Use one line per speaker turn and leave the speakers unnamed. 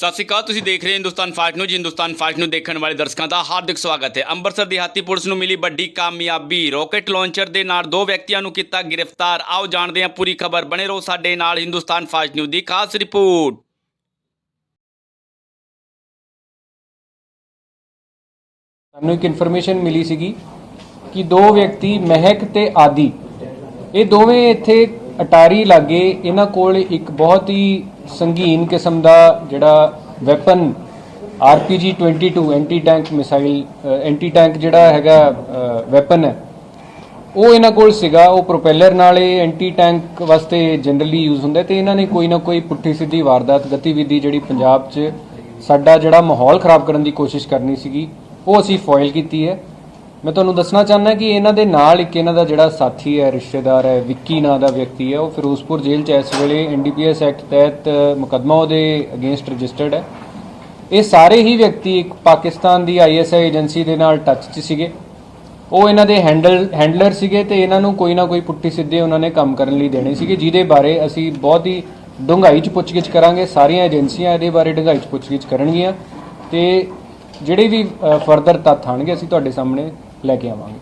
ਸਤਿ ਸ਼੍ਰੀ ਅਕਾਲ, ਤੁਸੀਂ ਦੇਖ ਰਹੇ ਹੋ Hindustan fast news. Hindustan fast news ਦੇਖਣ ਵਾਲੇ ਦਰਸ਼ਕਾਂ ਦਾ ਹਾਰਦਿਕ ਸਵਾਗਤ ਹੈ। ਅੰਮ੍ਰਿਤਸਰ ਦਿਹਾਤੀ ਪੁਲਿਸ ਨੂੰ ਮਿਲੀ ਵੱਡੀ ਕਾਮਯਾਬੀ। ਰਾਕੇਟ ਲਾਂਚਰ ਦੇ ਨਾਲ ਦੋ ਵਿਅਕਤੀਆਂ ਨੂੰ ਕੀਤਾ ਗ੍ਰਿਫਤਾਰ। ਆਓ ਜਾਣਦੇ ਹਾਂ, ਪੂਰੀ ਖਬਰ ਬਣੇ ਰਹੋ ਸਾਡੇ ਨਾਲ ਹਿੰਦੁਸਤਾਨ ਫਾਸਟ ਨਿਊਜ਼ ਦੀ ਖਾਸ ਰਿਪੋਰਟ।
ਸਾਨੂੰ ਇੱਕ ਇਨਫੋਰਮੇਸ਼ਨ ਮਿਲੀ ਸੀਗੀ ਕਿ ਦੋ ਵਿਅਕਤੀ ਮਹਿਕ ਤੇ ਆਦੀ, ਇਹ ਦੋਵੇਂ ਇੱਥੇ ਅਟਾਰੀ ਲਾਗੇ, ਇਹਨਾਂ ਕੋਲ ਇੱਕ ਬਹੁਤ ਹੀ ਸੰਗੀਨ ਕਿਸਮ ਦਾ ਜਿਹੜਾ weapon RPG 22 anti tank missile anti tank ਜਿਹੜਾ ਹੈਗਾ ਵੈਪਨ ਹੈ, ਉਹ ਇਹਨਾਂ ਕੋਲ ਸੀਗਾ, ਉਹ ਪ੍ਰੋਪੈਲਰ ਨਾਲ ਇਹ ਐਂਟੀ ਟੈਂਕ ਵਾਸਤੇ ਜਨਰਲੀ ਯੂਜ਼ ਹੁੰਦਾ ਹੈ ਤੇ ਇਹਨਾਂ ਨੇ ਕੋਈ ਨਾ ਕੋਈ ਪੁੱਠੀ ਸਿੱਧੀ ਵਾਰਦਾਤ, ਗਤੀਵਿਧੀ ਜਿਹੜੀ ਪੰਜਾਬ 'ਚ ਸਾਡਾ ਜਿਹੜਾ ਮਾਹੌਲ ਖਰਾਬ ਕਰਨ ਦੀ ਕੋਸ਼ਿਸ਼ ਕਰਨੀ ਸੀਗੀ, ਉਹ ਅਸੀਂ ਫੋਇਲ ਕੀਤੀ ਹੈ। ਮੈਂ ਤੁਹਾਨੂੰ ਦੱਸਣਾ ਚਾਹੁੰਦਾ ਕਿ ਇਹਨਾਂ ਦੇ ਨਾਲ ਇੱਕ ਇਹਨਾਂ ਦਾ ਜਿਹੜਾ ਸਾਥੀ ਹੈ, ਰਿਸ਼ਤੇਦਾਰ ਹੈ, ਵਿੱਕੀ ਨਾਂ ਦਾ ਵਿਅਕਤੀ ਹੈ, ਉਹ ਫਿਰੋਜ਼ਪੁਰ ਜੇਲ੍ਹ 'ਚ ਇਸ ਵੇਲੇ ਐਨਡੀਪੀਐਸ ਐਕਟ ਤਹਿਤ ਮੁਕੱਦਮਾ ਉਹਦੇ ਅਗੇਂਸਟ ਰਜਿਸਟਰਡ ਹੈ। ਇਹ ਸਾਰੇ ਹੀ ਵਿਅਕਤੀ ਇੱਕ ਪਾਕਿਸਤਾਨ ਦੀ ਆਈਐਸਆਈ ਏਜੰਸੀ ਦੇ ਨਾਲ ਟੱਚ 'ਚ ਸੀਗੇ। ਉਹ ਇਹਨਾਂ ਦੇ ਹੈਂਡਲ ਹੈਂਡਲਰ ਸੀਗੇ ਤੇ ਇਹਨਾਂ ਨੂੰ ਕੋਈ ਨਾ ਕੋਈ ਪੁੱਠੀ ਸਿੱਧੇ ਉਹਨਾਂ ਨੇ ਕੰਮ ਕਰਨ ਲਈ ਦੇਣੇ ਸੀਗੇ, ਜਿਹਦੇ ਬਾਰੇ ਅਸੀਂ ਬਹੁਤ ਹੀ ਡੂੰਘਾਈ 'ਚ ਪੁੱਛਗਿੱਛ ਕਰਾਂਗੇ। ਸਾਰੀਆਂ ਏਜੰਸੀਆਂ ਇਹਦੇ ਬਾਰੇ ਡੂੰਘਾਈ 'ਚ ਪੁੱਛਗਿੱਛ ਕਰਨਗੀਆਂ ਤੇ ਜਿਹੜੇ ਵੀ ਫਰਦਰ ਤੱਥ ਆਣਗੇ ਅਸੀਂ ਤੁਹਾਡੇ ਸਾਹਮਣੇ ਲੈ ਕੇ ਆਵਾਂਗੇ।